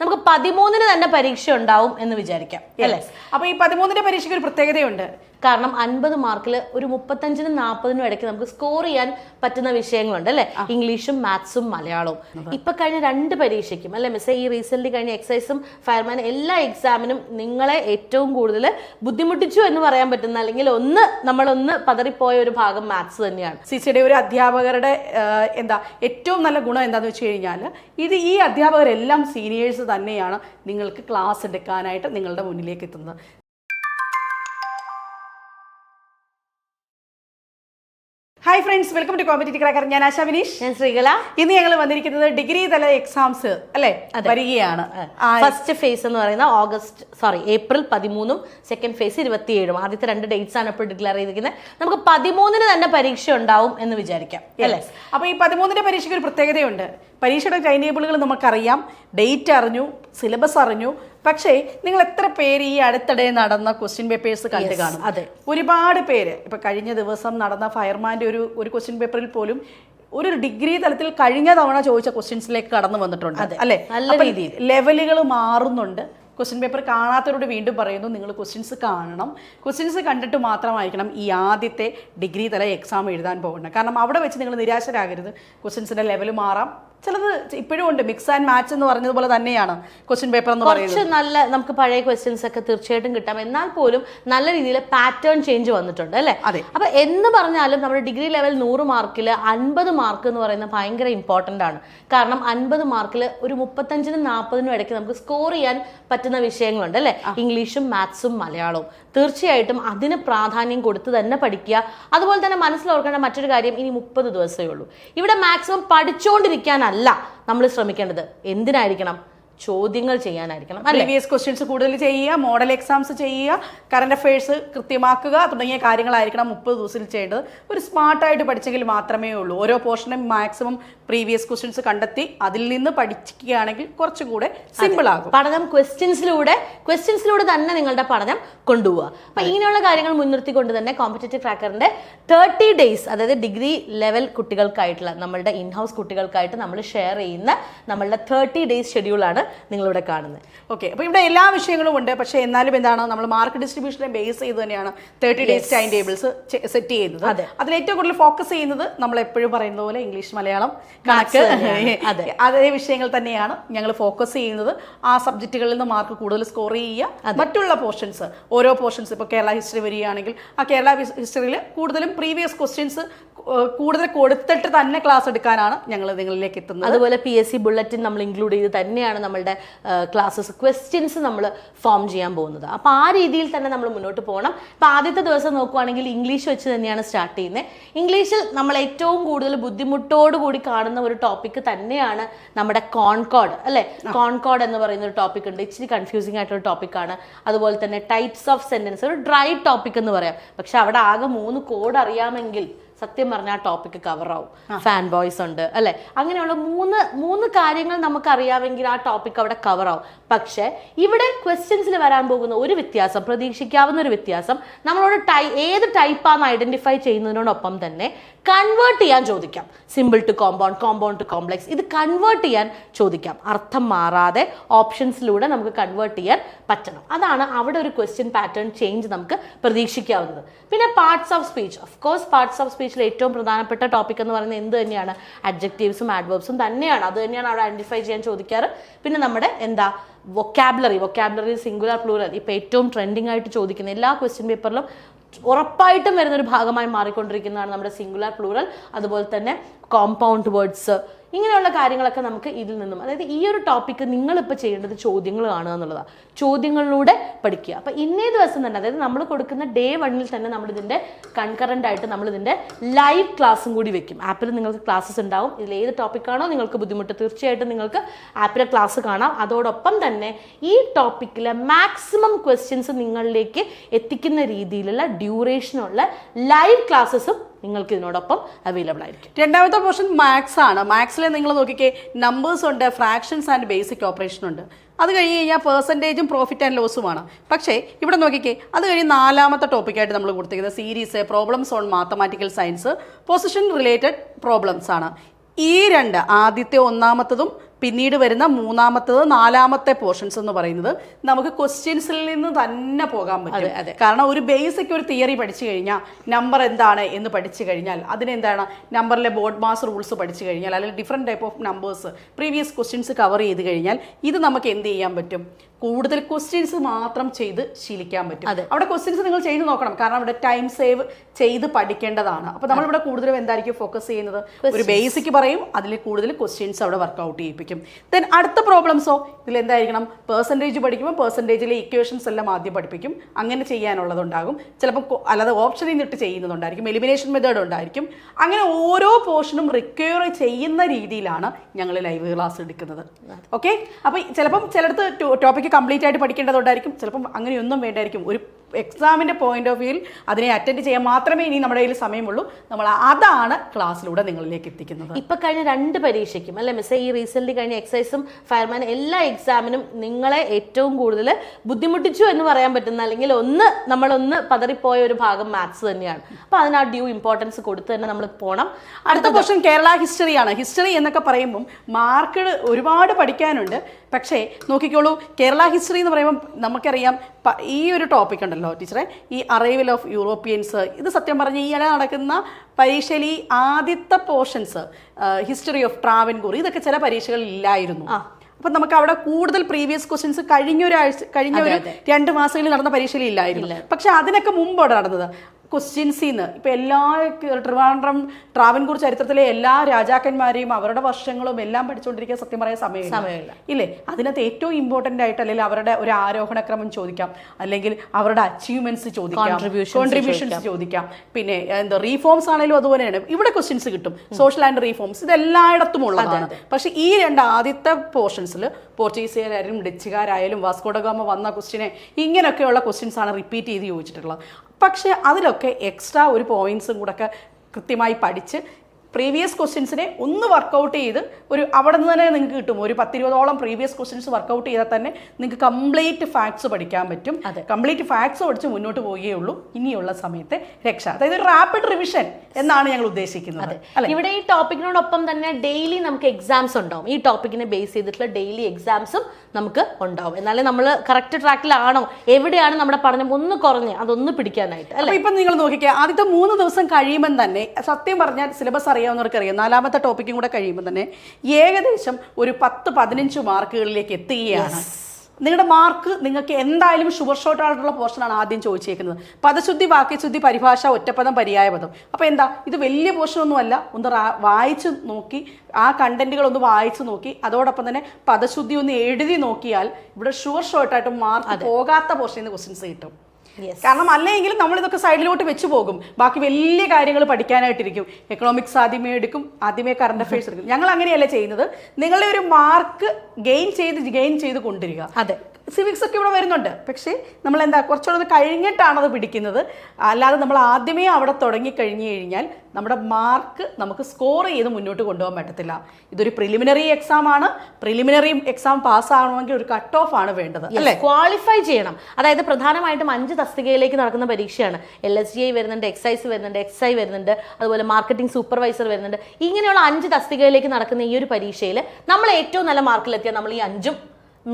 നമുക്ക് പതിമൂന്നിന് തന്നെ പരീക്ഷ ഉണ്ടാവും എന്ന് വിചാരിക്കാം. അല്ലേ? അപ്പൊ ഈ പതിമൂന്നിന്റെ പരീക്ഷയ്ക്ക് ഒരു പ്രത്യേകതയുണ്ട്. കാരണം അൻപത് മാർക്കിൽ ഒരു മുപ്പത്തഞ്ചിനും നാൽപ്പതിനും ഇടയ്ക്ക് നമുക്ക് സ്കോർ ചെയ്യാൻ പറ്റുന്ന വിഷയങ്ങളുണ്ട് അല്ലെ? ഇംഗ്ലീഷും മാത്സും മലയാളവും. ഇപ്പൊ കഴിഞ്ഞ രണ്ട് പരീക്ഷയ്ക്കും അല്ലെ മിസ് ഈ റീസെന്റ് കഴിഞ്ഞ എക്സൈസും ഫയർമാൻ എല്ലാ എക്സാമിനും നിങ്ങളെ ഏറ്റവും കൂടുതൽ ബുദ്ധിമുട്ടിച്ചു എന്ന് പറയാൻ പറ്റുന്ന അല്ലെങ്കിൽ ഒന്ന് നമ്മളൊന്ന് പതറിപ്പോയ ഒരു ഭാഗം മാത്സ് തന്നെയാണ്. സി സിയുടെ ഒരു അധ്യാപകരുടെ എന്താ ഏറ്റവും നല്ല ഗുണം എന്താണെന്ന് വെച്ച് കഴിഞ്ഞാൽ ഇത് ഈ അധ്യാപകരെല്ലാം സീനിയേഴ്സ് തന്നെയാണ് നിങ്ങൾക്ക് ക്ലാസ് എടുക്കാനായിട്ട് നിങ്ങളുടെ മുന്നിലേക്ക് എത്തുന്നത്. Hi friends welcome to competitive cracker ഞാൻ ആശാ വിനീഷ്. ഞാൻ ശ്രീകല. ഇന്ന് ഞങ്ങൾ വന്നിരിക്കുന്നത് ഡിഗ്രി തല എക്സാംസ് അല്ലേ? വരികയാണ്. ഫസ്റ്റ് ഫേസ് എന്ന് പറയുന്ന ഓഗസ്റ്റ് സോറി ഏപ്രിൽ പതിമൂന്നും സെക്കൻഡ് ഫേസ് ഇരുപത്തിയേഴും. ആദ്യത്തെ രണ്ട് ഡേറ്റ്സ് ആണ് ഇപ്പോൾ ഡിക്ലെയർ ചെയ്തിരിക്കുന്നത്. നമുക്ക് പതിമൂന്നിന് തന്നെ പരീക്ഷ ഉണ്ടാവും എന്ന് വിചാരിക്കാം. അല്ലേ? അപ്പോൾ ഈ പതിമൂന്നിന്റെ പരീക്ഷയ്ക്ക് ഒരു പ്രത്യേകതയുണ്ട്. പരീക്ഷയുടെ ടൈം ടേബിളുകൾ നമുക്കറിയാം. ഡേറ്റ് അറിഞ്ഞു സിലബസ് അറിഞ്ഞു പക്ഷേ നിങ്ങൾ എത്ര പേര് ഈ അടുത്തിടെ നടന്ന ക്വസ്റ്റ്യൻ പേപ്പേഴ്സ് കണ്ടു കാണും? അതെ. ഒരുപാട് പേര്. ഇപ്പൊ കഴിഞ്ഞ ദിവസം നടന്ന ഫയർമാന്റെ ഒരു ഒരു ക്വസ്റ്റ്യൻ പേപ്പറിൽ പോലും ഒരു ഡിഗ്രി തലത്തിൽ കഴിഞ്ഞ തവണ ചോദിച്ച ക്വസ്റ്റ്യൻസിലേക്ക് കടന്നു വന്നിട്ടുണ്ട്. അല്ലേ? നല്ല രീതിയിൽ. ലെവലുകൾ മാറുന്നുണ്ട്. ക്വസ്റ്റ്യൻ പേപ്പർ കാണാത്തവരോട് വീണ്ടും പറയുന്നു നിങ്ങൾ ക്വസ്റ്റ്യൻസ് കാണണം. ക്വസ്റ്റ്യൻസ് കണ്ടിട്ട് മാത്രമായിരിക്കണം ഈ ആദ്യത്തെ ഡിഗ്രി തല എക്സാം എഴുതാൻ പോകുന്നത്. കാരണം അവിടെ വെച്ച് നിങ്ങൾ നിരാശരാകരുത്. ക്വസ്റ്റ്യൻസിന്റെ ലെവൽ മാറാം. ചിലത് ഇപ്പോഴും ഉണ്ട്. മിക്സ് ആൻഡ് മാച്ച് എന്ന് പറഞ്ഞതുപോലെ തന്നെയാണ് ക്വസ്റ്റ്യൻ പേപ്പർ എന്ന് പറയുന്നത്. കുറച്ച് നല്ല നമുക്ക് പഴയ ക്വസ്റ്റ്യൻസ് ഒക്കെ തീർച്ചയായിട്ടും കിട്ടാം. എന്നാൽ പോലും നല്ല രീതിയിൽ പാറ്റേൺ ചേഞ്ച് വന്നിട്ടുണ്ട് അല്ലേ? അതെ. അപ്പൊ എന്ന് പറഞ്ഞാലും നമ്മുടെ ഡിഗ്രി ലെവൽ നൂറ് മാർക്കിൽ അൻപത് മാർക്ക് എന്ന് പറയുന്നത് ഭയങ്കര ഇമ്പോർട്ടന്റ് ആണ്. കാരണം അൻപത് മാർക്കിൽ ഒരു മുപ്പത്തഞ്ചിനും നാൽപ്പതിനും ഇടയ്ക്ക് നമുക്ക് സ്കോർ ചെയ്യാൻ പറ്റുന്ന വിഷയങ്ങളുണ്ട് അല്ലേ? ഇംഗ്ലീഷും മാത്സും മലയാളവും. തീർച്ചയായിട്ടും അതിന് പ്രാധാന്യം കൊടുത്ത് തന്നെ പഠിക്കുക. അതുപോലെ തന്നെ മനസ്സിലോർക്കേണ്ട മറ്റൊരു കാര്യം ഇനി മുപ്പത് ദിവസമേ ഉള്ളൂ. ഇവിടെ മാക്സിമം പഠിച്ചുകൊണ്ടിരിക്കാനല്ല നമ്മൾ ശ്രമിക്കേണ്ടത്. എന്തിനായിരിക്കണം? ചോദ്യങ്ങൾ ചെയ്യാനായിരിക്കണം പ്രീവിയസ് ക്വസ്റ്റ്യൻസ് കൂടുതൽ ചെയ്യുക മോഡൽ എക്സാംസ് ചെയ്യുക കറണ്ട് അഫയേഴ്സ് കൃത്യമാക്കുക തുടങ്ങിയ കാര്യങ്ങളായിരിക്കണം മുപ്പത് ദിവസത്തിൽ ചെയ്യേണ്ടത്. ഒരു സ്മാർട്ടായിട്ട് പഠിച്ചെങ്കിൽ മാത്രമേ ഉള്ളൂ. ഓരോ പോർഷനും മാക്സിമം പ്രീവിയസ് ക്വസ്റ്റ്യൻസ് കണ്ടെത്തി അതിൽ നിന്ന് പഠിക്കുകയാണെങ്കിൽ കുറച്ചുകൂടെ സിമ്പിൾ ആകും. പഠനം ക്വസ്റ്റ്യൻസിലൂടെ ക്വസ്റ്റ്യൻസിലൂടെ തന്നെ നിങ്ങളുടെ പഠനം കൊണ്ടുപോവുക. അപ്പൊ ഇങ്ങനെയുള്ള കാര്യങ്ങൾ മുൻനിർത്തിക്കൊണ്ട് തന്നെ കോമ്പറ്റേറ്റീവ് ട്രാക്കറിന്റെ തേർട്ടി ഡേയ്സ് അതായത് ഡിഗ്രി ലെവൽ കുട്ടികൾക്കായിട്ടുള്ള നമ്മളുടെ ഇൻഹൗസ് കുട്ടികൾക്കായിട്ട് നമ്മൾ ഷെയർ ചെയ്യുന്ന നമ്മളുടെ തേർട്ടി ഡേയ്സ് ഷെഡ്യൂളാണ് നിങ്ങളിവിടെ കാണുന്നത്. ഓക്കെ അപ്പോൾ ഇവിടെ എല്ലാ വിഷയങ്ങളും ഉണ്ട്. പക്ഷേ എന്നാലും എന്താണ് നമ്മൾ മാർക്ക് ഡിസ്ട്രിബ്യൂഷനെ ബേസ് ചെയ്ത് തന്നെയാണ് thirty days time tables set ചെയ്യുന്നത്. അതെ. അതിൽ ഏറ്റവും കൂടുതൽ ഫോക്കസ് ചെയ്യുന്നത് നമ്മൾ എപ്പോഴും പറയുന്നത് പോലെ ഇംഗ്ലീഷ് മലയാളം കണക്ക്. അതെ. അതേ വിഷയങ്ങൾ തന്നെയാണ് ഞങ്ങൾ ഫോക്കസ് ചെയ്യുന്നത്. ആ സബ്ജക്റ്റുകളിൽ നിന്ന് മാർക്ക് കൂടുതൽ സ്കോർ ചെയ്യുക. മറ്റുള്ള പോർഷൻസ് ഓരോ പോർഷൻസ് ഇപ്പോൾ കേരള ഹിസ്റ്ററി വരികയാണെങ്കിൽ ആ കേരള ഹിസ്റ്ററിയിൽ കൂടുതലും പ്രീവിയസ് ക്വസ്റ്റ്യൻസ് കൂടുതൽ കൊടുത്തിട്ട് തന്നെ ക്ലാസ് എടുക്കാനാണ് ഞങ്ങൾ നിങ്ങളിലേക്ക് എത്തുന്നത്. അതുപോലെ പി എസ് സി ബുള്ളറ്റിൻ നമ്മൾ ഇൻക്ലൂഡ് ചെയ്ത് തന്നെയാണ് നമ്മളുടെ ക്ലാസ്സസ് ക്വസ്റ്റ്യൻസ് നമ്മൾ ഫോം ചെയ്യാൻ പോകുന്നത്. അപ്പോൾ ആ രീതിയിൽ തന്നെ നമ്മൾ മുന്നോട്ട് പോകണം. അപ്പോൾ ആദ്യത്തെ ദിവസം നോക്കുവാണെങ്കിൽ ഇംഗ്ലീഷ് വെച്ച് തന്നെയാണ് സ്റ്റാർട്ട് ചെയ്യുന്നത് ഇംഗ്ലീഷിൽ നമ്മൾ ഏറ്റവും കൂടുതൽ ബുദ്ധിമുട്ടോട് കൂടി കാണുന്ന ഒരു ടോപ്പിക് തന്നെയാണ് നമ്മുടെ കോൺകോഡ് അല്ലേ? കോൺകോഡ് എന്ന് പറയുന്ന ഒരു ടോപ്പിക് ഉണ്ട്. ഇച്ചിരി കൺഫ്യൂസിംഗ് ആയിട്ടുള്ള ടോപ്പിക്കാണ് അതുപോലെ തന്നെ ടൈപ്സ് ഓഫ് സെന്റൻസ് ഒരു ഡ്രൈ ടോപ്പിക് എന്ന് പറയാം. പക്ഷെ അവിടെ ആകെ മൂന്ന് കോഡ് അറിയാമെങ്കിൽ സത്യം പറഞ്ഞാൽ ആ ടോപ്പിക് കവർ ആവും. ഫാൻ ബോയ്സ് ഉണ്ട് അല്ലെ? അങ്ങനെയുള്ള മൂന്ന് മൂന്ന് കാര്യങ്ങൾ നമുക്ക് അറിയാമെങ്കിൽ ആ ടോപ്പിക് അവിടെ കവർ ആവും. പക്ഷേ ഇവിടെ ക്വസ്റ്റ്യൻസിൽ വരാൻ പോകുന്ന ഒരു വ്യത്യാസം പ്രതീക്ഷിക്കാവുന്ന ഒരു വ്യത്യാസം നമ്മളോട് ടൈ ഏത് ടൈപ്പാന്ന് ഐഡന്റിഫൈ ചെയ്യുന്നതിനോടൊപ്പം തന്നെ കൺവേർട്ട് ചെയ്യാൻ ചോദിക്കാം. Simple to compound compound to complex ഇത് കൺവേർട്ട് ചെയ്യാൻ ചോദിക്കാം. അർത്ഥം മാറാതെ ഓപ്ഷൻസിലൂടെ നമുക്ക് കൺവേർട്ട് ചെയ്യാൻ പറ്റണം. അതാണ് അവിടെ ഒരു ക്വസ്റ്റ്യൻ പാറ്റേൺ ചേഞ്ച് നമുക്ക് പ്രതീക്ഷിക്കാവുന്നത്. പിന്നെ parts of speech of course parts of സ്പീച്ചിൽ ഏറ്റവും പ്രധാനപ്പെട്ട ടോപ്പിക് എന്ന് പറയുന്നത് എന്ത് തന്നെയാണ്? അഡ്ജക്റ്റീവ്സും ആഡ്വേർബ്സും തന്നെയാണ്. അത് തന്നെയാണ് അവിടെ ഐഡന്റിഫൈ ചെയ്യാൻ ചോദിക്കാറ്. പിന്നെ നമ്മുടെ എന്താ വൊക്കാബുലറി വൊക്കാബുലറി സിംഗുലർ പ്ലൂറൽ ഇപ്പം ഏറ്റവും ട്രെൻഡിങ് ആയിട്ട് ചോദിക്കുന്ന എല്ലാ ക്വസ്റ്റ്യൻ പേപ്പറിലും ഉറപ്പായിട്ടും വരുന്നൊരു ഭാഗമായി മാറിക്കൊണ്ടിരിക്കുന്നതാണ് നമ്മുടെ സിംഗുലർ പ്ലൂറൽ അതുപോലെ തന്നെ കോമ്പൗണ്ട് വേർഡ്സ് ഇങ്ങനെയുള്ള കാര്യങ്ങളൊക്കെ നമുക്ക് ഇതിൽ നിന്നും അതായത് ഈ ഒരു ടോപ്പിക്ക് നിങ്ങളിപ്പോൾ ചെയ്യേണ്ടത് ചോദ്യങ്ങൾ കാണുക എന്നുള്ളതാണ് ചോദ്യങ്ങളിലൂടെ പഠിക്കുക. അപ്പോൾ ഇന്നേ ദിവസം തന്നെ അതായത് നമ്മൾ കൊടുക്കുന്ന ഡേ വണ്ണിൽ തന്നെ നമ്മൾ ഇതിന്റെ കൺകറന്റ് ആയിട്ട് നമ്മൾ ഇതിന്റെ ലൈവ് ക്ലാസ്സും കൂടി വെക്കും. ആപ്പിൽ നിങ്ങൾക്ക് ക്ലാസ്സസ് ഉണ്ടാവും. ഇതിൽ ഏത് ടോപ്പിക്കാണോ നിങ്ങൾക്ക് ബുദ്ധിമുട്ട് തീർച്ചയായിട്ടും നിങ്ങൾക്ക് ആപ്പിലെ ക്ലാസ് കാണാം. അതോടൊപ്പം തന്നെ ഈ ടോപ്പിക്കിലെ മാക്സിമം ക്വസ്റ്റ്യൻസ് നിങ്ങളിലേക്ക് എത്തിക്കുന്ന രീതിയിലുള്ള ഡ്യൂറേഷനുള്ള ലൈവ് ക്ലാസ്സസും നിങ്ങൾക്ക് ഇതിനോടൊപ്പം അവൈലബിൾ ആയിരിക്കും. രണ്ടാമത്തെ പോർഷൻ മാത്സ് ആണ്. മാത്സിൽ നിങ്ങൾ നോക്കിക്കേ നമ്പേഴ്സ് ഉണ്ട് ഫ്രാക്ഷൻസ് ആൻഡ് ബേസിക് ഓപ്പറേഷൻ ഉണ്ട്. അത് കഴിഞ്ഞ് കഴിഞ്ഞാൽ പെർസെന്റേജും പ്രോഫിറ്റ് ആൻഡ് ലോസുമാണ് പക്ഷേ ഇവിടെ നോക്കിക്കേ അത് കഴിഞ്ഞ് നാലാമത്തെ ടോപ്പിക്കായിട്ട് നമ്മൾ കൊടുത്തിരിക്കുന്നത് series problems on mathematical science position related problems ആണ്. ഈ രണ്ട് ആദ്യത്തെ ഒന്നാമത്തതും പിന്നീട് വരുന്ന മൂന്നാമത്തത് നാലാമത്തെ പോർഷൻസ് എന്ന് പറയുന്നത് നമുക്ക് ക്വസ്റ്റ്യൻസിൽ നിന്ന് തന്നെ പോകാൻ പറ്റും. കാരണം ഒരു ബേസിക് ഒരു തിയറി പഠിച്ചു കഴിഞ്ഞാൽ നമ്പർ എന്താണ് എന്ന് പഠിച്ചു കഴിഞ്ഞാൽ അതിനെന്താണ് നമ്പറിലെ ബോർഡ് മാസ് റൂൾസ് പഠിച്ചു കഴിഞ്ഞാൽ അല്ലെങ്കിൽ different type of numbers previous questions cover ചെയ്ത് കഴിഞ്ഞാൽ ഇത് നമുക്ക് എന്ത് ചെയ്യാൻ പറ്റും? കൂടുതൽ ക്വസ്റ്റ്യൻസ് മാത്രം ചെയ്ത് ശീലിക്കാൻ പറ്റും. അവിടെ ക്വസ്റ്റ്യൻസ് നിങ്ങൾ ചെയ്ത് നോക്കണം. കാരണം അവിടെ ടൈം സേവ് ചെയ്ത് പഠിക്കേണ്ടതാണ്. അപ്പൊ നമ്മളിവിടെ കൂടുതലും എന്തായിരിക്കും ഫോക്കസ് ചെയ്യുന്നത്? ഒരു ബേസിക് പറയും അതിൽ കൂടുതൽ ക്വസ്റ്റ്യൻസ് അവിടെ വർക്കൗട്ട് ചെയ്യിപ്പിക്കും. ദെൻ അടുത്ത പ്രോബ്ലംസോ ഇതിൽ എന്തായിരിക്കണം? പെർസെന്റേജ് പഠിക്കുമ്പോൾ പെർസെന്റേജിലെ ഇക്വേഷൻസ് എല്ലാം ആദ്യം പഠിപ്പിക്കും. അങ്ങനെ ചെയ്യാനുള്ളതുണ്ടാകും. ചിലപ്പോൾ അല്ലാതെ ഓപ്ഷനിൽ നിന്നിട്ട് ചെയ്യുന്നതുണ്ടായിരിക്കും. എലിമിനേഷൻ മെത്തേഡ് ഉണ്ടായിരിക്കും. അങ്ങനെ ഓരോ പോർഷനും റിക്വയർ ചെയ്യുന്ന രീതിയിലാണ് ഞങ്ങൾ ലൈവ് ക്ലാസ് എടുക്കുന്നത്. ഓക്കെ അപ്പോൾ ചിലപ്പം ചിലടത്ത് ടോപ്പിക്ക് കംപ്ലീറ്റ് ആയിട്ട് പഠിക്കേണ്ടതുകൊണ്ടായിരിക്കും. ചിലപ്പം അങ്ങനെയൊന്നും വേണ്ടായിരിക്കും. ഒരു എക്സാമിന്റെ പോയിന്റ് ഓഫ് വ്യൂവിൽ അതിനെ അറ്റൻഡ് ചെയ്യാൻ മാത്രമേ ഇനി നമ്മുടെ കയ്യിൽ സമയമുള്ളൂ. നമ്മൾ അതാണ് ക്ലാസ്സിലൂടെ നിങ്ങളിലേക്ക് എത്തിക്കുന്നത്. ഇപ്പൊ കഴിഞ്ഞ രണ്ട് പരീക്ഷയ്ക്കും അല്ലെ മിസ്സേ? ഈ റീസെന്റ് കഴിഞ്ഞ എക്സൈസും ഫയർമാൻ എല്ലാ എക്സാമിനും നിങ്ങളെ ഏറ്റവും കൂടുതൽ ബുദ്ധിമുട്ടിച്ചു എന്ന് പറയാൻ പറ്റുന്ന അല്ലെങ്കിൽ ഒന്ന് നമ്മളൊന്ന് പതറിപ്പോയ ഒരു ഭാഗം മാത്സ് തന്നെയാണ്. അപ്പൊ അതിന് ആ ഡ്യൂ ഇമ്പോർട്ടൻസ് കൊടുത്ത് തന്നെ നമ്മൾ പോണം. അടുത്ത ക്വസ്റ്റൻ കേരള ഹിസ്റ്ററിയാണ് ഹിസ്റ്ററി എന്നൊക്കെ പറയുമ്പം മാർക്ക് ഒരുപാട് പഠിക്കാനുണ്ട്. പക്ഷേ നോക്കിക്കോളൂ കേരള ഹിസ്റ്ററി എന്ന് പറയുമ്പോൾ നമുക്കറിയാം ഈ ഒരു ടോപ്പിക് ഉണ്ടല്ലോ ടീച്ചറെ ഈ അറൈവൽ ഓഫ് യൂറോപ്യൻസ് ഇത് സത്യം പറഞ്ഞ് ഈ ഇട നടക്കുന്ന പരീക്ഷയിൽ ഈ ആദ്യത്തെ പോർഷൻസ് ഹിസ്റ്ററി ഓഫ് ട്രാവൻകൂർ ഇതൊക്കെ ചില പരീക്ഷകളിൽ ഇല്ലായിരുന്നു അപ്പം നമുക്ക് അവിടെ കൂടുതൽ പ്രീവിയസ് ക്വസ്റ്റ്യൻസ് കഴിഞ്ഞ ഒരാഴ്ച കഴിഞ്ഞ ഒരു രണ്ട് മാസങ്ങളിൽ നടന്ന പരീക്ഷയിൽ ഇല്ലായിരുന്നു. പക്ഷെ അതിനൊക്കെ മുമ്പോടെ നടന്നത്. ക്വസ്റ്റ്യൻസിന്ന് ഇപ്പം എല്ലാ ട്രിവാൻഡ്രം ട്രാവൻകൂർ ചരിത്രത്തിലെ എല്ലാ രാജാക്കന്മാരെയും അവരുടെ വർഷങ്ങളും എല്ലാം പഠിച്ചുകൊണ്ടിരിക്കാൻ സത്യം പറയാൻ സമയമില്ല. സമയമില്ല. ഇല്ലേ? അതിനകത്ത് ഏറ്റവും ഇമ്പോർട്ടന്റ് ആയിട്ട് അല്ലെങ്കിൽ അവരുടെ ഒരു ആരോഹണക്രമം ചോദിക്കാം. അല്ലെങ്കിൽ അവരുടെ അച്ചീവ്മെന്റ്സ് ചോദിക്കാം. കോൺട്രിബ്യൂഷൻസ് ചോദിക്കാം. പിന്നെ എന്താ റീഫോംസ് ആണെങ്കിലും അതുപോലെയാണ്. ഇവിടെ ക്വസ്റ്റ്യൻസ് കിട്ടും. സോഷ്യൽ ആൻഡ് റീഫോംസ് ഇത് എല്ലായിടത്തും ഉള്ളതാണ്. പക്ഷേ ഈ രണ്ട് ആദ്യത്തെ പോർഷൻസിൽ പോർച്ചുഗീസുകാരായാലും ഡച്ചുകാരായാലും വാസ്കോഡഗാമ വന്ന ക്വസ്റ്റിനെ ഇങ്ങനെയൊക്കെയുള്ള ക്വസ്റ്റ്യൻസ് ആണ് റിപ്പീറ്റ് ചെയ്ത് ചോദിച്ചിട്ടുള്ളത്. പക്ഷേ അതിലൊക്കെ എക്സ്ട്രാ ഒരു പോയിന്റ്സും കൂടെ ഒക്കെ കൃത്യമായി പഠിച്ച് പ്രീവിയസ് ക്വസ്റ്റ്യൻസിനെ ഒന്ന് വർക്കൗട്ട് ചെയ്ത് ഒരു അവിടെ നിന്ന് തന്നെ നിങ്ങൾക്ക് കിട്ടും. ഒരു പത്തിരുപതോളം പ്രീവിയസ് ക്വസ്റ്റ്യൻസ് വർക്കൗട്ട് ചെയ്താൽ തന്നെ നിങ്ങൾക്ക് കംപ്ലീറ്റ് ഫാക്ട്സ് പഠിക്കാൻ പറ്റും. കംപ്ലീറ്റ് ഫാക്ട്സ് പഠിച്ച് മുന്നോട്ട് പോവുകയുള്ളൂ ഇനിയുള്ള സമയത്തെ രക്ഷ. അതായത് ഒരു റാപ്പിഡ് റിവിഷൻ എന്നാണ് ഞങ്ങൾ ഉദ്ദേശിക്കുന്നത്. ഇവിടെ ഈ ടോപ്പിക്കിനോടൊപ്പം തന്നെ ഡെയിലി നമുക്ക് എക്സാംസ് ഉണ്ടാവും. ഈ ടോപ്പിക്കിനെ ബേസ് ചെയ്തിട്ടുള്ള ഡെയിലി എക്സാംസും നമുക്ക് ഉണ്ടാവും. എന്നാലേ നമ്മൾ കറക്റ്റ് ട്രാക്കിലാണോ എവിടെയാണ് നമ്മുടെ പഠനം ഒന്ന് കുറഞ്ഞ് അതൊന്ന് പിടിക്കാനായിട്ട് അല്ലെ? ഇപ്പം നിങ്ങൾ നോക്കിക്കേ ആദ്യത്തെ മൂന്ന് ദിവസം കഴിയുമ്പോൾ തന്നെ സത്യം പറഞ്ഞാൽ സിലബസ് അറിയാവുന്നവർക്ക് അറിയാം നാലാമത്തെ ടോപ്പിക്കും കൂടെ കഴിയുമ്പോൾ തന്നെ ഏകദേശം ഒരു പത്ത് പതിനഞ്ച് മാർക്കുകളിലേക്ക് എത്തുകയാണ്. നിങ്ങളുടെ മാർക്ക് നിങ്ങൾക്ക് എന്തായാലും ഷുഗർ ഷോർട്ട് ആയിട്ടുള്ള പോർഷനാണ് ആദ്യം ചോദിച്ചേക്കുന്നത്. പദശുദ്ധി വാക്യശുദ്ധി പരിഭാഷ ഒറ്റപ്പദം പര്യായപദം അപ്പോൾ എന്താ? ഇത് വലിയ പോർഷനൊന്നുമല്ല ഒന്ന് വായിച്ച് നോക്കി ആ കണ്ടന്റുകൾ ഒന്ന് വായിച്ച് നോക്കി അതോടൊപ്പം തന്നെ പദശുദ്ധി ഒന്ന് എഴുതി നോക്കിയാൽ ഇവിടെ ഷുഗർ ഷോർട്ടായിട്ട് മാർക്ക് പോകാത്ത പോർഷനിൽ നിന്ന് ക്വസ്റ്റ്യൻസ് കിട്ടും. കാരണം അല്ലെങ്കിൽ നമ്മൾ ഇതൊക്കെ സൈഡിലോട്ട് വെച്ച് പോകും. ബാക്കി വലിയ കാര്യങ്ങൾ പഠിക്കാനായിട്ടിരിക്കും. എക്കണോമിക്സ് ആദ്യമേ എടുക്കും ആദ്യമേ കറണ്ട് അഫയേഴ്സ് എടുക്കും. ഞങ്ങൾ അങ്ങനെയല്ല ചെയ്യുന്നത്. നിങ്ങളുടെ ഒരു മാർക്ക് ഗെയിൻ ചെയ്ത് ഗെയിൻ ചെയ്ത് കൊണ്ടുവരിക. അതെ. സിവിക്സ് ഒക്കെ ഇവിടെ വരുന്നുണ്ട്. പക്ഷേ നമ്മൾ എന്താ കുറച്ചുകൂടെ ഒന്ന് കഴിഞ്ഞിട്ടാണ് അത് പിടിക്കുന്നത്. അല്ലാതെ നമ്മൾ ആദ്യമേ അവിടെ തുടങ്ങി കഴിഞ്ഞു കഴിഞ്ഞാൽ നമ്മുടെ മാർക്ക് നമുക്ക് സ്കോർ ചെയ്ത് മുന്നോട്ട് കൊണ്ടുപോകാൻ പറ്റത്തില്ല. ഇതൊരു പ്രിലിമിനറി എക്സാം ആണ്. പ്രിലിമിനറി എക്സാം പാസ്സാകണമെങ്കിൽ ഒരു കട്ട് ഓഫ് ആണ് വേണ്ടത്. അല്ലേ? ക്വാളിഫൈ ചെയ്യണം. അതായത് പ്രധാനമായിട്ടും അഞ്ച് തസ്തികയിലേക്ക് നടക്കുന്ന പരീക്ഷയാണ്. എൽ എസ് ജി ഐ വരുന്നുണ്ട് എക്സൈസ് വരുന്നുണ്ട് എക്സ് ഐ വരുന്നുണ്ട് അതുപോലെ മാർക്കറ്റിംഗ് സൂപ്പർവൈസർ വരുന്നുണ്ട്. ഇങ്ങനെയുള്ള അഞ്ച് തസ്തികയിലേക്ക് നടക്കുന്ന ഈ ഒരു പരീക്ഷയിൽ നമ്മൾ ഏറ്റവും നല്ല മാർക്കിലെത്തിയാൽ നമ്മൾ ഈ അഞ്ചും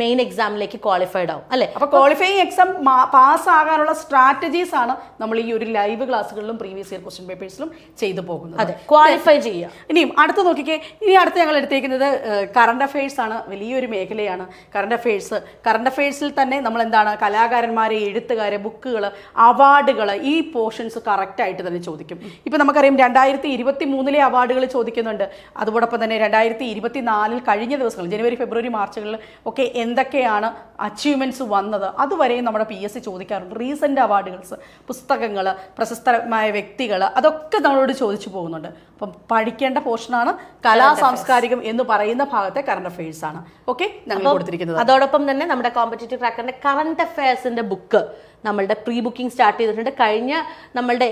മെയിൻ എക്സാമിലേക്ക് ക്വാളിഫൈഡ് ആവും അല്ലെ? അപ്പൊ ക്വാളിഫയിങ് എക്സാം പാസ് ആകാനുള്ള സ്ട്രാറ്റജീസ് ആണ് നമ്മൾ ഈ ഒരു ലൈവ് ക്ലാസ്സുകളിലും പ്രീവിയസ് ഇയർ ക്വസ്റ്റ്യൻ പേപ്പേഴ്സിലും ചെയ്തു പോകുന്നത്. അതെ ക്വാളിഫൈ ചെയ്യുക. ഇനിയും അടുത്ത് നോക്കിക്കേ ഇനി അടുത്ത് ഞങ്ങൾ എടുത്തേക്കുന്നത് കറണ്ട് അഫയേഴ്സ് ആണ് വലിയൊരു മേഖലയാണ്. കറണ്ട് അഫയേഴ്സ് കറണ്ട് അഫയേഴ്സിൽ തന്നെ നമ്മൾ എന്താണ് കലാകാരന്മാരെ എഴുത്തുകാരെ ബുക്കുകൾ അവാർഡുകൾ ഈ പോർഷൻസ് കറക്റ്റ് ആയിട്ട് തന്നെ ചോദിക്കും. ഇപ്പൊ നമുക്കറിയാം രണ്ടായിരത്തി ഇരുപത്തി മൂന്നിലെ അവാർഡുകൾ ചോദിക്കുന്നുണ്ട്. അതോടൊപ്പം തന്നെ രണ്ടായിരത്തി ഇരുപത്തി നാലിൽ കഴിഞ്ഞ ദിവസങ്ങൾ ജനുവരി ഫെബ്രുവരി മാർച്ചുകളിൽ ഒക്കെ എന്തൊക്കെയാണ് അച്ചീവ്മെന്റ്സ് വന്നത്? അതുവരെയും നമ്മുടെ പി എസ് സി ചോദിക്കാറുണ്ട്. റീസെന്റ് അവാർഡുകൾസ് പുസ്തകങ്ങൾ പ്രശസ്തമായ വ്യക്തികൾ അതൊക്കെ നമ്മളോട് ചോദിച്ചു പോകുന്നുണ്ട്. അപ്പം പഠിക്കേണ്ട പോർഷനാണ് കലാ സാംസ്കാരികം എന്ന് പറയുന്ന ഭാഗത്തെ കറണ്ട് അഫയേഴ്സ് ആണ്. ഓക്കെ ഞങ്ങൾ കൊടുത്തിരിക്കുന്നത്. അതോടൊപ്പം തന്നെ നമ്മുടെ കോമ്പറ്റേറ്റീവ് ട്രാക്കറിന്റെ കറണ്ട് അഫയേഴ്സിന്റെ ബുക്ക് നമ്മളുടെ പ്രീ ബുക്കിംഗ് സ്റ്റാർട്ട് ചെയ്തിട്ടുണ്ട്. കഴിഞ്ഞ നമ്മളുടെ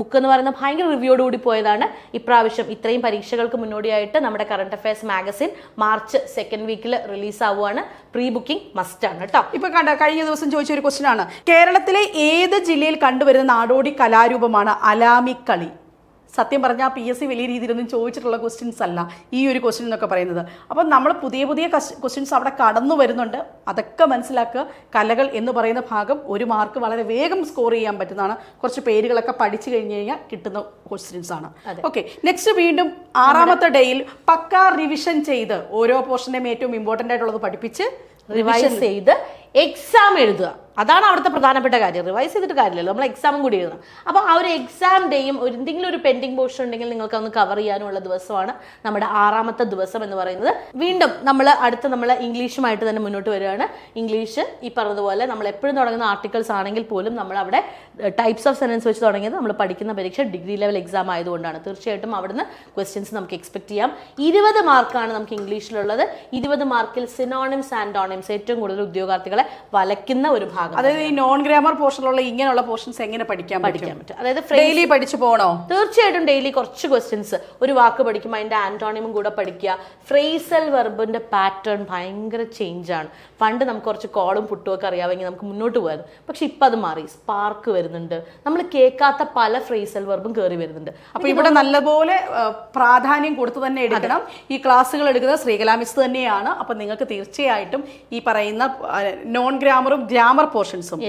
ബുക്ക് എന്ന് പറയുന്ന ഭയങ്കര റിവ്യൂയോട് കൂടി പോയതാണ്. ഇപ്രാവശ്യം ഇത്രയും പരീക്ഷകൾക്ക് മുന്നോടിയായിട്ട് നമ്മുടെ current affairs magazine March second വീക്കിൽ റിലീസ് ആവുകയാണ് പ്രീ ബുക്കിംഗ് മസ്റ്റ് ആണ് കേട്ടോ. ഇപ്പൊ കണ്ട കഴിഞ്ഞ ദിവസം ചോദിച്ച ഒരു ക്വസ്റ്റ്യൻ ആണ്. കേരളത്തിലെ ഏത് ജില്ലയിൽ കണ്ടുവരുന്ന നാടോടി കലാരൂപമാണ് അലാമിക്കളി സത്യം പറഞ്ഞാൽ പി എസ് സി വലിയ രീതിയിലൊന്നും ചോദിച്ചിട്ടുള്ള ക്വസ്റ്റ്യൻസ് അല്ല. ഈ ഒരു ക്വസ്റ്റ്യൻ എന്നൊക്കെ പറയുന്നത്. അപ്പം നമ്മൾ പുതിയ പുതിയ ക്വസ്റ്റ്യൻസ് അവിടെ കടന്നു വരുന്നുണ്ട്. അതൊക്കെ മനസ്സിലാക്കുക. കലകൾ എന്ന് പറയുന്ന ഭാഗം ഒരു മാർക്ക് വളരെ വേഗം സ്കോർ ചെയ്യാൻ പറ്റുന്നതാണ്. കുറച്ച് പേരുകളൊക്കെ പഠിച്ചു കഴിഞ്ഞ് കഴിഞ്ഞാൽ കിട്ടുന്ന ക്വസ്റ്റ്യൻസ് ആണ്. ഓക്കെ നെക്സ്റ്റ് വീണ്ടും ആറാമത്തെ ഡേയിൽ പക്കാ റിവിഷൻ ചെയ്ത് ഓരോ പോർഷന്റെയും ഏറ്റവും ഇമ്പോർട്ടന്റ് ആയിട്ടുള്ളത് പഠിപ്പിച്ച് റിവൈസ് ചെയ്ത് എക്സാം എഴുതുക. അതാണ് അവിടുത്തെ പ്രധാനപ്പെട്ട കാര്യം. റിവൈസ് ചെയ്തിട്ട് കാര്യമില്ലല്ലോ. നമ്മൾ എക്സാമും കൂടി എഴുതണം. അപ്പോൾ ആ ഒരു എക്സാം ഡേയും ഒരു എന്തെങ്കിലും ഒരു പെൻഡിങ് പോർഷൻ ഉണ്ടെങ്കിൽ നിങ്ങൾക്ക് ഒന്ന് കവർ ചെയ്യാനുള്ള ദിവസമാണ് നമ്മുടെ ആറാമത്തെ ദിവസം എന്ന് പറയുന്നത്. വീണ്ടും നമ്മൾ അടുത്ത നമ്മൾ ഇംഗ്ലീഷുമായിട്ട് തന്നെ മുന്നോട്ട് വരികയാണ്. ഇംഗ്ലീഷ് ഈ പറഞ്ഞതുപോലെ നമ്മൾ എപ്പോഴും തുടങ്ങുന്ന ആർട്ടിക്കിൾസ് ആണെങ്കിൽ പോലും നമ്മൾ അവിടെ ടൈപ്സ് ഓഫ് സെന്റൻസ് വെച്ച് തുടങ്ങിയത് നമ്മൾ പഠിക്കുന്ന പരീക്ഷ ഡിഗ്രി ലെവൽ എക്സാം ആയതുകൊണ്ടാണ്. തീർച്ചയായിട്ടും അവിടുന്ന് ക്വസ്റ്റ്യൻസ് നമുക്ക് എക്സ്പെക്ട് ചെയ്യാം. ഇരുപത് മാർക്കാണ് നമുക്ക് ഇംഗ്ലീഷിലുള്ളത്. ഇരുപത് മാർക്കിൽ സിനോണിംസ് ആൻഡ് ഓണിംസ് ഏറ്റവും കൂടുതൽ ഉദ്യോഗാർത്ഥികളെ വലയ്ക്കുന്ന ഒരു ഭാഗം അതായത് ഈ നോൺ ഗ്രാമർ പോർഷനിലുള്ള ഇങ്ങനെയുള്ള പോർഷൻസ് എങ്ങനെ പഠിക്കാൻ പഠിക്കാൻ പറ്റും? അതായത് ഡെയിലി പഠിച്ചു പോകണോ? തീർച്ചയായിട്ടും ഡെയിലി കുറച്ച് ക്വസ്റ്റ്യൻസ് ഒരു വാക്ക് പഠിക്കുമ്പോൾ അതിന്റെ ആന്റോണിമും കൂടെ പഠിക്കുക. ഫ്രേസൽ വെർബിന്റെ പാറ്റേൺ ഭയങ്കര ചേഞ്ച് ആണ്. പണ്ട് നമുക്ക് കുറച്ച് കോളും പുട്ടും ഒക്കെ അറിയാമെങ്കിൽ നമുക്ക് മുന്നോട്ട് പോകായിരുന്നു പക്ഷെ ഇപ്പം അത് മാറി. സ്പാർക്ക് വരുന്നുണ്ട്. നമ്മൾ കേൾക്കാത്ത പല ഫ്രേസൽ വെർബും കയറി വരുന്നുണ്ട്. അപ്പൊ ഇവിടെ നല്ലപോലെ പ്രാധാന്യം കൊടുത്തു തന്നെ എടുക്കണം. ഈ ക്ലാസ്സുകൾ എടുക്കുന്നത് ശ്രീകലാമിസ് തന്നെയാണ്. അപ്പൊ നിങ്ങൾക്ക് തീർച്ചയായിട്ടും ഈ പറയുന്ന നോൺ ഗ്രാമറും ഗ്രാമർ പോർഷൻസും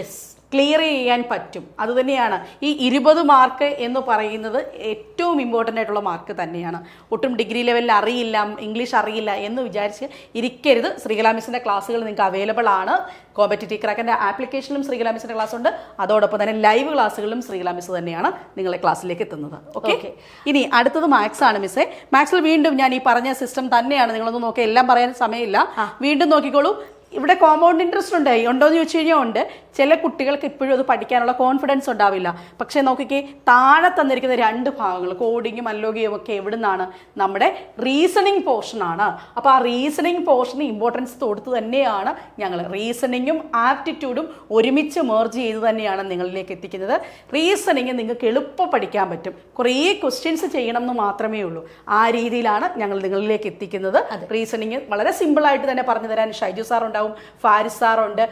ക്ലിയർ ചെയ്യാൻ പറ്റും. അതുതന്നെയാണ് ഈ ഇരുപത് മാർക്ക് എന്ന് പറയുന്നത് ഏറ്റവും ഇമ്പോർട്ടന്റ് ആയിട്ടുള്ള മാർക്ക് തന്നെയാണ്. ഒട്ടും ഡിഗ്രി ലെവലിൽ അറിയില്ല ഇംഗ്ലീഷ് അറിയില്ല എന്ന് വിചാരിച്ച് ഇരിക്കരുത്. ശ്രീകലാ മിസ്സിന്റെ ക്ലാസ്സുകൾ നിങ്ങൾക്ക് അവൈലബിൾ ആണ്. കോമ്പറ്റേറ്റീവ് ക്രാക്കിന്റെ ആപ്ലിക്കേഷനിലും ശ്രീകലാ മിസ്സിന്റെ ക്ലാസ് ഉണ്ട്. അതോടൊപ്പം തന്നെ ലൈവ് ക്ലാസ്സുകളിലും ശ്രീകലാ മിസ് തന്നെയാണ് നിങ്ങളെ ക്ലാസ്സിലേക്ക് എത്തുന്നത്. ഓക്കെ ഇനി അടുത്തത് മാത്സ് ആണ് മിസ്സേ. മാത്സിൽ വീണ്ടും ഞാൻ ഈ പറഞ്ഞ സിസ്റ്റം തന്നെയാണ്. നിങ്ങളൊന്ന് നോക്കി എല്ലാം പറയാൻ സമയമില്ല. വീണ്ടും നോക്കിക്കോളൂ. ഇവിടെ കോമ്പൗണ്ട് ഇൻട്രസ്റ്റ് ഉണ്ട്. ഉണ്ടോ എന്ന് ചോദിച്ചു കഴിഞ്ഞാൽ ഉണ്ട്. ചില കുട്ടികൾക്ക് ഇപ്പോഴും അത് പഠിക്കാനുള്ള കോൺഫിഡൻസ് ഉണ്ടാവില്ല. പക്ഷേ നോക്കിക്കേ താഴെ തന്നിരിക്കുന്ന രണ്ട് ഭാഗങ്ങൾ കോഡിങ്ങും അല്ലോഗിയും ഒക്കെ എവിടുന്നാണ്? നമ്മുടെ റീസണിങ് പോർഷനാണ് അപ്പോൾ ആ റീസണിങ് പോർഷന് ഇമ്പോർട്ടൻസ് കൊടുത്ത് തന്നെയാണ് ഞങ്ങൾ റീസണിങ്ങും ആപ്റ്റിറ്റ്യൂഡും ഒരുമിച്ച് മേർജ് ചെയ്ത് തന്നെയാണ് നിങ്ങളിലേക്ക് എത്തിക്കുന്നത്. റീസണിങ് നിങ്ങൾക്ക് എളുപ്പം പഠിക്കാൻ പറ്റും. കുറേ ക്വസ്റ്റ്യൻസ് ചെയ്യണം എന്ന് മാത്രമേ ഉള്ളൂ. ആ രീതിയിലാണ് ഞങ്ങൾ നിങ്ങളിലേക്ക് എത്തിക്കുന്നത്. റീസണിങ് വളരെ സിമ്പിളായിട്ട് തന്നെ പറഞ്ഞു തരാൻ ഷൈജു സാർ ഉണ്ടാവും. ഫാരിസ് സാറുണ്ട്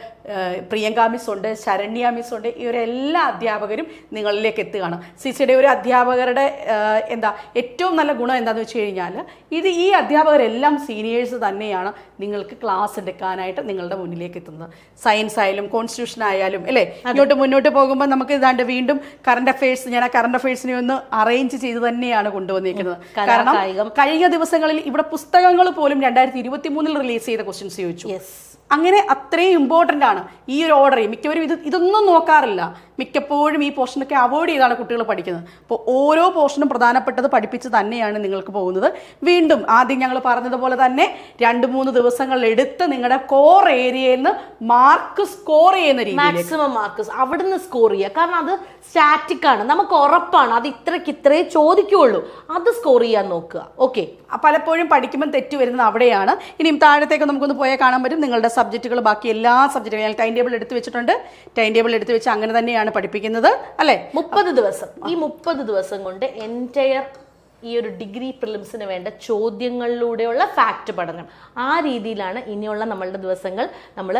പ്രിയങ്ക മിസ് ഉണ്ട് ശരണ്യ മിസ് ഉണ്ട്. ഇവരെല്ലാ അധ്യാപകരും നിങ്ങളിലേക്ക് എത്തുകയാണ്. സിസിയുടെ ഒരു അധ്യാപകരുടെ എന്താ ഏറ്റവും നല്ല ഗുണം എന്താണെന്ന് വെച്ച് കഴിഞ്ഞാൽ ഇത് ഈ അധ്യാപകരെല്ലാം സീനിയേഴ്സ് തന്നെയാണ് നിങ്ങൾക്ക് ക്ലാസ് എടുക്കാനായിട്ട് നിങ്ങളുടെ മുന്നിലേക്ക് എത്തുന്നത്. സയൻസ് ആയാലും കോൺസ്റ്റിറ്റ്യൂഷൻ ആയാലും അല്ലേ? ഇങ്ങോട്ട് മുന്നോട്ട് പോകുമ്പോൾ നമുക്ക് ഇതാണ്ട് വീണ്ടും കറണ്ട് അഫയേഴ്സ് ഞാൻ ആ കറണ്ട് അഫയേഴ്സിനെ ഒന്ന് അറേഞ്ച് ചെയ്ത് തന്നെയാണ് കൊണ്ടുവന്നിരിക്കുന്നത് കാരണം. കഴിഞ്ഞ ദിവസങ്ങളിൽ ഇവിടെ പുസ്തകങ്ങൾ പോലും രണ്ടായിരത്തി ഇരുപത്തി മൂന്നിൽ റിലീസ് ചെയ്ത ക്വസ്റ്റ്യൻസ് ചോദിച്ചു. യെസ് അങ്ങനെ അത്രയും ഇമ്പോർട്ടന്റ് ആണ് ഈ ഒരു ഓർഡർ മിക്കവരും ഇത് ഇതൊന്നും നോക്കാറില്ല. മിക്കപ്പോഴും ഈ പോർഷനൊക്കെ അവോയ്ഡ് ചെയ്താണ് കുട്ടികൾ പഠിക്കുന്നത്. അപ്പോൾ ഓരോ പോർഷനും പ്രധാനപ്പെട്ടത് പഠിപ്പിച്ച് തന്നെയാണ് നിങ്ങൾക്ക് പോകുന്നത്. വീണ്ടും ആദ്യം ഞങ്ങൾ പറഞ്ഞതുപോലെ തന്നെ രണ്ട് മൂന്ന് ദിവസങ്ങൾ എടുത്ത് നിങ്ങളുടെ കോർ ഏരിയയിൽ നിന്ന് മാർക്ക് സ്കോർ ചെയ്യുന്ന രീതി മാക്സിമം മാർക്ക് അവിടുന്ന് സ്കോർ ചെയ്യുക. കാരണം അത് സ്റ്റാറ്റിക് ആണ്. നമുക്ക് ഉറപ്പാണ്. അത് ഇത്രയ്ക്ക് ഇത്രേ ചോദിക്കുള്ളൂ. അത് സ്കോർ ചെയ്യാൻ നോക്കുക. ഓക്കെ പലപ്പോഴും പഠിക്കുമ്പോൾ തെറ്റ് വരുന്നത് അവിടെയാണ്. ഇനിയും താഴത്തേക്ക് നമുക്കൊന്ന് പോയാൽ കാണാൻ പറ്റും. നിങ്ങളുടെ സബ്ജക്റ്റുകൾ ബാക്കി എല്ലാ സബ്ജക്റ്റുകളും ഞാൻ ടൈം ടേബിൾ എടുത്ത് വെച്ചിട്ടുണ്ട്. ടൈം ടേബിൾ എടുത്ത് വെച്ച് അങ്ങനെ തന്നെയാണ് പഠിപ്പിക്കുന്നത് അല്ലെ? മുപ്പത് ദിവസം. ഈ മുപ്പത് ദിവസം കൊണ്ട് എന്റയർ ഈ ഒരു ഡിഗ്രി പ്രിലിംസിന് വേണ്ട ചോദ്യങ്ങളിലൂടെയുള്ള ഫാക്ട് പഠനം. ആ രീതിയിലാണ് ഇനിയുള്ള നമ്മളുടെ ദിവസങ്ങൾ നമ്മൾ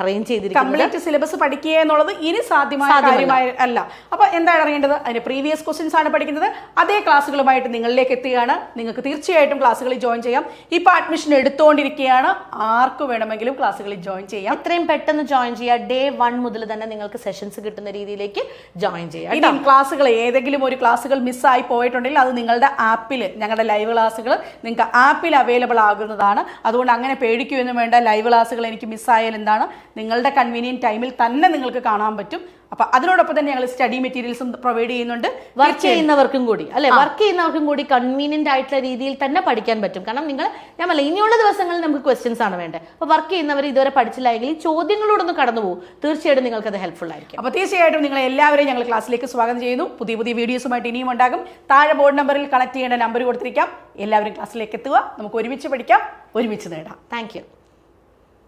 അറേഞ്ച് ചെയ്തിരിക്കുന്നത്. കംപ്ലീറ്റ് സിലബസ് പഠിക്കുക എന്നുള്ളത് ഇനി സാധ്യമായ കാര്യമായ അല്ല. അപ്പൊ എന്താണ് അറിയേണ്ടത്? അതിന് പ്രീവിയസ് ക്വസ്റ്റ്യൻസ് ആണ് പഠിക്കുന്നത്. അതേ ക്ലാസ്സുകളുമായിട്ട് നിങ്ങളിലേക്ക് എത്തുകയാണ്. നിങ്ങൾക്ക് തീർച്ചയായിട്ടും ക്ലാസ്സുകളിൽ ജോയിൻ ചെയ്യാം. ഇപ്പൊ അഡ്മിഷൻ എടുത്തുകൊണ്ടിരിക്കുകയാണ് ആർക്ക് വേണമെങ്കിലും ക്ലാസ്സുകളിൽ ജോയിൻ ചെയ്യാം. എത്രയും പെട്ടെന്ന് ജോയിൻ ചെയ്യുക. ഡേ വൺ മുതൽ തന്നെ നിങ്ങൾക്ക് സെഷൻസ് കിട്ടുന്ന രീതിയിലേക്ക് ജോയിൻ ചെയ്യാം ക്ലാസ്സുകൾ ഏതെങ്കിലും ഒരു ക്ലാസ്സുകൾ മിസ്സായി പോയിട്ടുണ്ടെങ്കിൽ അത് നിങ്ങളുടെ ആപ്പിൽ ഞങ്ങളുടെ ലൈവ് ക്ലാസ്സുകൾ നിങ്ങൾക്ക് ആപ്പിൽ അവൈലബിൾ ആകുന്നതാണ്. അതുകൊണ്ട് അങ്ങനെ പേടിക്കുമെന്നും വേണ്ട. ലൈവ് ക്ലാസ്സുകൾ എനിക്ക് മിസ്സായാൽ എന്താണ്? നിങ്ങളുടെ കൺവീനിയന്റ് ടൈമിൽ തന്നെ നിങ്ങൾക്ക് കാണാൻ പറ്റും. അപ്പൊ അതിനോടൊപ്പം തന്നെ ഞങ്ങൾ സ്റ്റഡി മെറ്റീരിയൽസും പ്രൊവൈഡ് ചെയ്യുന്നുണ്ട്. വർക്ക് ചെയ്യുന്നവർക്കും കൂടി. അല്ലെ? വർക്ക് ചെയ്യുന്നവർക്കും കൂടി കൺവീനിയന്റ് ആയിട്ടുള്ള രീതിയിൽ തന്നെ പഠിക്കാൻ പറ്റും. കാരണം നിങ്ങൾ ഞാൻ പറയില്ല ഇനിയുള്ള ദിവസങ്ങളിൽ നമുക്ക് ക്വസ്റ്റ്യൻസ് ആണ് വേണ്ടത്. അപ്പൊ വർക്ക് ചെയ്യുന്നവർ ഇതുവരെ പഠിച്ചില്ലെങ്കിൽ ഈ ചോദ്യങ്ങളോട് ഒന്ന് കടന്നു പോകും. തീർച്ചയായിട്ടും നിങ്ങൾക്ക് അത് ഹെൽപ്ഫുൾ ആയിരിക്കും. അപ്പൊ തീർച്ചയായിട്ടും നിങ്ങൾ എല്ലാവരെയും ഞങ്ങൾ ക്ലാസ്സിലേക്ക് സ്വാഗതം ചെയ്യുന്നു. പുതിയ പുതിയ വീഡിയോസുമായിട്ട് ഇനിയും ഉണ്ടാകും. താഴെ ബോർഡ് നമ്പറിൽ കണക്ട് ചെയ്യേണ്ട നമ്പർ കൊടുത്തിരിക്കാം. എല്ലാവരും ക്ലാസ്സിലേക്ക് എത്തുക. നമുക്ക് ഒരുമിച്ച് പഠിക്കാം. ഒരുമിച്ച് നേടാം. Thank you